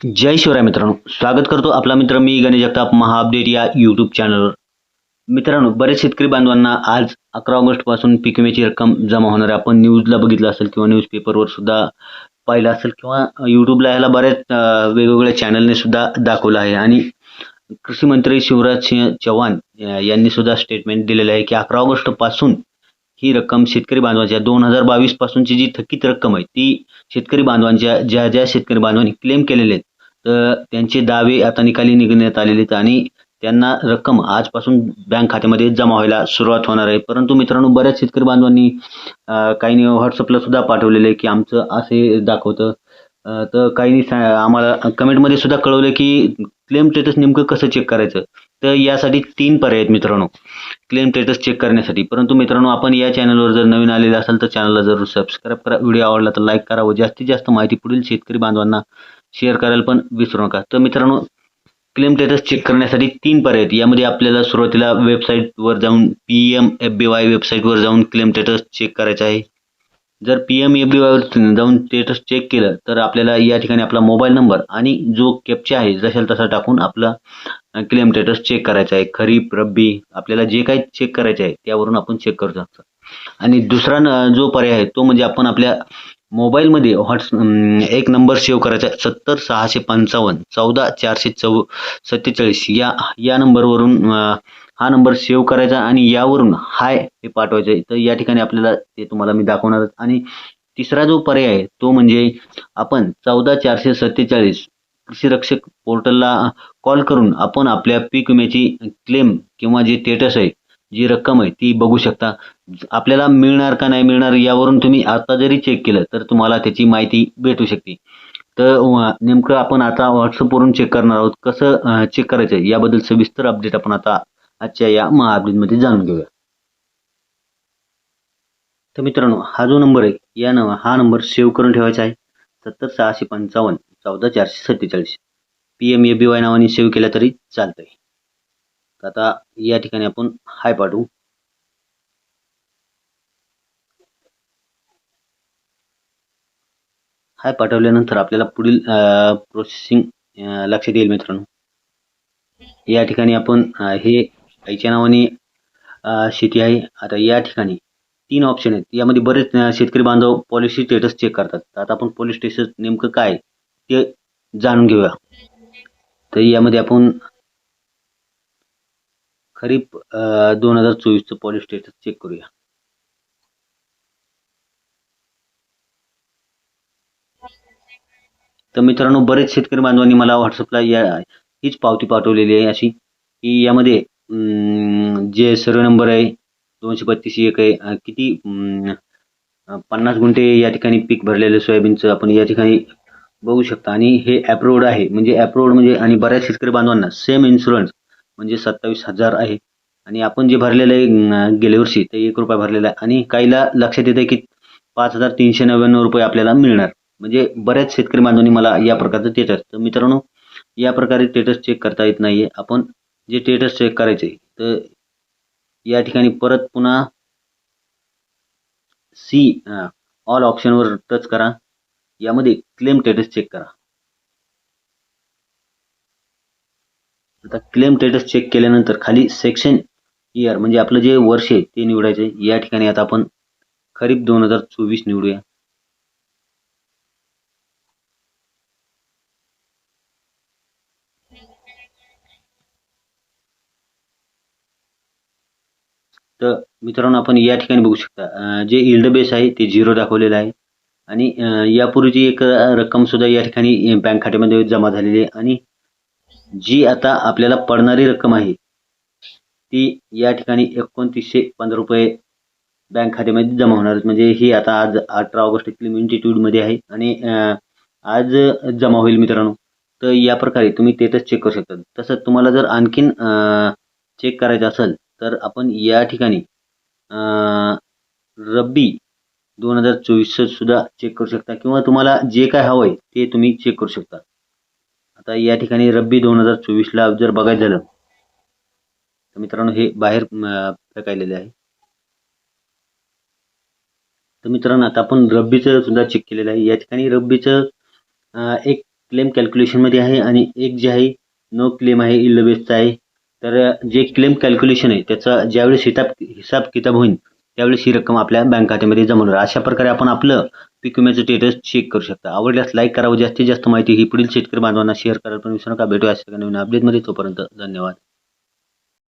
जय शिवराय मित्रांनो. स्वागत करतो आपला मित्र मी गणेश जगताप महाअपडेट या यूट्यूब चॅनलवर मित्रांनो बरेच शेतकरी बांधवांना आज अकरा ऑगस्टपासून पीक विम्याची रक्कम जमा होणार आहे. आपण न्यूजला बघितलं असेल किंवा न्यूजपेपरवर सुद्धा पाहिलं असेल किंवा यूट्यूबला ह्याला बऱ्याच वेगवेगळ्या चॅनलने सुद्धा दाखवलं आहे. आणि कृषी मंत्री शिवराज सिंह चौहान यांनी सुद्धा स्टेटमेंट दिलेलं आहे की अकरा ऑगस्टपासून ही रक्कम शेतकरी बांधवांच्या दोन हजार बावीस पासूनची जी थकीत रक्कम आहे ती शेतकरी बांधवांच्या ज्या ज्या शेतकरी बांधवांनी क्लेम केलेले आहेत तर त्यांचे दावे आता निकाली निघण्यात आलेले आहेत आणि त्यांना रक्कम आजपासून बँक खात्यामध्ये जमा व्हायला सुरुवात होणार आहे. परंतु मित्रांनो बऱ्याच शेतकरी बांधवांनी काहींनी व्हॉट्सअपला सुद्धा पाठवलेलं आहे की आमचं असे दाखवतं. तर काहींनी सा- आम्हाला कमेंटमध्ये सुद्धा कळवलं की क्लेम स्टेटस नेमकं कसं चेक करायचं? तर यासाठी तीन पर्याय आहेत मित्रांनो. क्लेम स्टेटस चेक करण्यासाठी. परंतु मित्रांनो आपण या चॅनलवर जर नवीन आलेले असाल तर चॅनलला जरूर सबस्क्राईब करा. व्हिडिओ आवडला तर लाईक करा व जास्तीत जास्त माहिती पुढील शेतकरी बांधवांना शेअर करायला पण विसरू नका. तर मित्रांनो क्लेम स्टेटस चेक करण्यासाठी तीन पर्याय आहेत. यामध्ये आपल्याला सुरुवातीला वेबसाईटवर जाऊन P M F B Y वेबसाईटवर जाऊन क्लेम स्टेटस चेक करायचं आहे. जर पी एम एफ बी वायवर जाऊन स्टेटस चेक केलं तर आपल्याला या ठिकाणी आपला मोबाईल नंबर आणि जो कॅप्चा आहे जशाल तसा टाकून आपला क्लेम स्टेटस चेक करायचा आहे खरीप रब्बी आपल्याला जे काही चेक करायचे आहे त्यावरून आपण चेक करू शकतो. आणि दुसरा न- जो पर्याय आहे तो म्हणजे आपण आपल्या मोबाईलमध्ये व्हॉट्स एक नंबर सेव्ह करायचा आहे सत्तर सहाशे पंचावन्न चौदा चारशे चौ सत्तेचाळीस या या नंबरवरून हा नंबर सेव्ह करायचा आणि यावरून हाय हे पाठवायचं आहे. तर या ठिकाणी आपल्याला ते तुम्हाला मी दाखवणार आणि तिसरा जो पर्याय आहे तो म्हणजे आपण चौदा चारशे सत्तेचाळीस कृषी रक्षक पोर्टलला कॉल करून आपण आपल्या पीक विम्याची क्लेम किंवा जे स्टेटस आहे जी रक्कम आहे ती बघू शकता. आपल्याला मिळणार का नाही मिळणार यावरून तुम्ही आता जरी चेक केलं तर तुम्हाला त्याची माहिती भेटू शकते. तर नेमकं आपण आता व्हॉट्सअपवरून चेक करणार आहोत. कसं चेक करायचं आहे याबद्दल सविस्तर अपडेट आपण आता आजच्या या महाअपडेटमध्ये जाणून घेऊया. तर मित्रांनो हा जो नंबर आहे या न हा नंबर सेव्ह करून ठेवायचा आहे. सत्तर सहाशे पंचावन्न. चौदा चारशे सत्तेचाळीस. P M A B Y नावाने सेव्ह केला तरी चालतंय. तर आता या ठिकाणी आपण हाय पाठवू. हाय पाठवल्यानंतर आपल्याला पुढील प्रोसेसिंग लक्षात येईल मित्रांनो. या ठिकाणी आपण हे आईच्या नावाने शेती आहे. आता या ठिकाणी तीन ऑप्शन आहेत. यामध्ये बरेच शेतकरी बांधव पॉलिसी स्टेटस चेक करतात. तर आता आपण पॉलिसी स्टेटस नेमकं काय आहे? ते जाणून घेऊया. तर यामध्ये आपण खरीप दोन हजार चोवीसचं पॉलिश स्टेटस चेक करूया. तर मित्रांनो बरेच शेतकरी बांधवांनी मला व्हॉट्सअपला या हीच पावती पाठवलेली आहे अशी की यामध्ये अं, जे सर्व नंबर आहे दोनशे बत्तीस एक आहे किती अं, पन्नास गुंठे या ठिकाणी पीक भरलेलं सोयाबीनचं आपण या ठिकाणी बघू शकता. आणि हे ॲप्रोड आहे. म्हणजे ॲप्रोड म्हणजे आणि बऱ्याच शेतकरी बांधवांना सेम इन्शुरन्स म्हणजे सत्तावीस हजार आहे. आणि आपण जे भरलेलं आहे गेल्या वर्षी ते एक रुपया भरलेला आहे. आणि काहीला लक्षात येतं की पाच हजार तीनशे नव्याण्णव रुपये आपल्याला मिळणार. म्हणजे बऱ्याच शेतकरी बांधवांनी मला या प्रकारचं स्टेटस तर मित्रांनो या प्रकारे स्टेटस चेक करता येत नाही आहे आपण जे स्टेटस चेक करायचे तर या ठिकाणी परत पुन्हा सी ऑल ऑप्शनवर टच करा. यामध्ये क्लेम स्टेटस चेक करा. आता क्लेम स्टेटस चेक केल्यानंतर खाली सेक्शन इयर म्हणजे आपलं जे वर्ष आहे ते निवडायचे या ठिकाणी आता आपण खरीप दोन हजार चोवीस निवडूया. तर मित्रांनो आपण या ठिकाणी बघू शकता जे इल्ड बेस आहे ते झिरो दाखवलेलं आहे. आणि यापूर्वीची एक रक्कमसुद्धा रक्कम सुद्धा या ठिकाणी बँक खात्यामध्ये जमा झालेली आहे. आणि जी आता आपल्याला पडणारी रक्कम आहे ती या ठिकाणी एकोणतीसशे पंधरा रुपये बँक खात्यामध्ये जमा होणार आहेत. म्हणजे ही आता आज अठरा ऑगस्ट फिल्म आहे. आणि आज जमा होईल मित्रांनो. तर या प्रकारे तुम्ही तेथंच चेक करू शकता. तसंच तुम्हाला जर आणखीन चेक करायचं असेल तर आपण या ठिकाणी रब्बी दोन हजार चोवीसचं सुद्धा चेक करू शकता किंवा तुम्हाला जे काय हवं आहे ते तुम्ही चेक करू शकता. आता या ठिकाणी रब्बी दोन हजार चोवीसला जर बघायचं झालं तर मित्रांनो हे बाहेर फेकायलेले आहे. तर मित्रांनो आता आपण रब्बीचं सुद्धा चेक केलेलं आहे. या ठिकाणी रब्बीचं एक क्लेम कॅल्क्युलेशनमध्ये आहे आणि एक जे आहे नो क्लेम आहे इल्ल आहे. तर जे क्लेम कॅल्क्युलेशन आहे त्याचा ज्यावेळेस हिताब हिसाब किताब होईल त्यावेळेस ही रक्कम आपल्या बँक खात्यामध्ये जमा होणार. अशा प्रकारे आपण आपलं पीक विम्याचं स्टेटस चेक करू शकता. आवडल्यास लाईक करावं जास्तीत जास्त माहिती ही पुढील शेतकरी बांधवांना शेअर करायला पण विसरू नका. भेटूया अशा नवीन अपडेटमध्ये तोपर्यंत धन्यवाद.